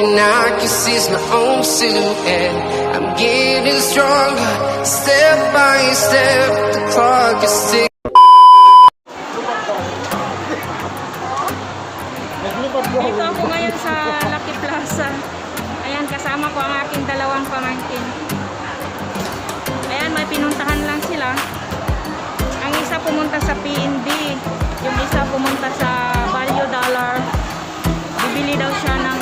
thing I can see is my own silhouette. I'm getting stronger, step by step. The clock is ticking. Dito ako ngayon sa Lucky Plaza. Ayan, kasama ko ang aking dalawang pamangkin. Ayan, may pinuntahan lang sila. Ang isa pumunta sa PND. Yung isa pumunta sa Value Dollar. Bibili daw siya ng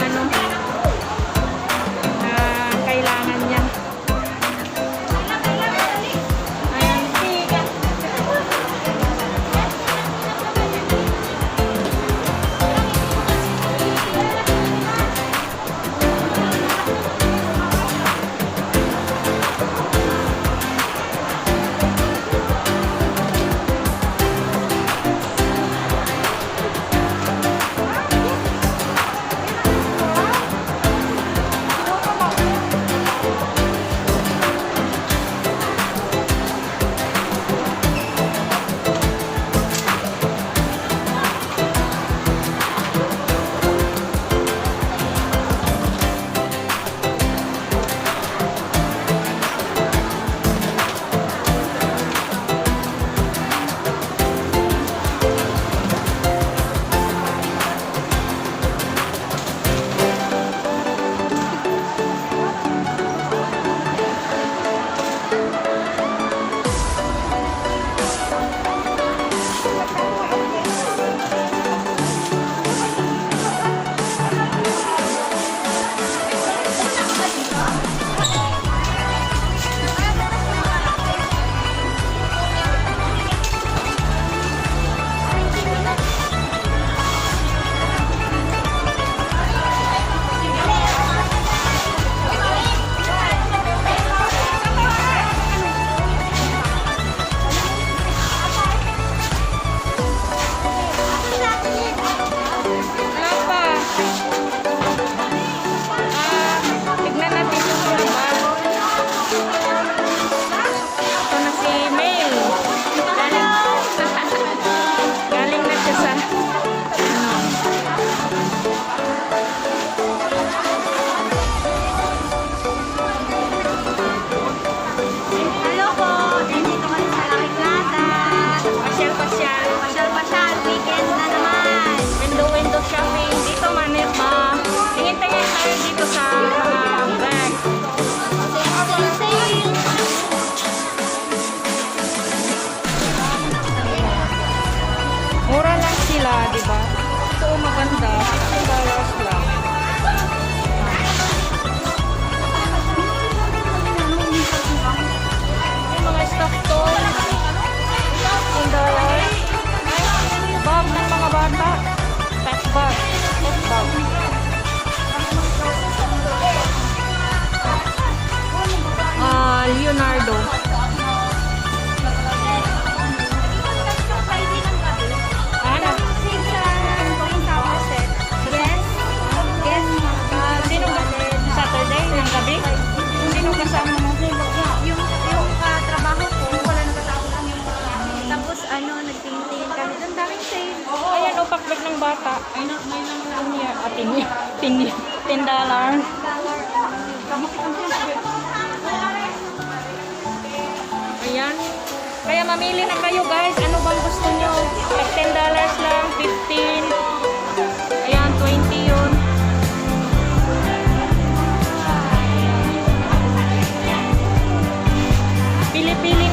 di ba? Ito maganda. $50 lang. May mga stock toy. $10. Bag ng mga bata. card ng bata. Ay, na, may lang lang niya. Ah, tin niya. Tin niya. Ten dollar. Ayan. Kaya mamili na kayo guys. Ano bang gusto nyo? Like ten dollars lang. Fifteen. Ayan, twenty yun. Pili-pili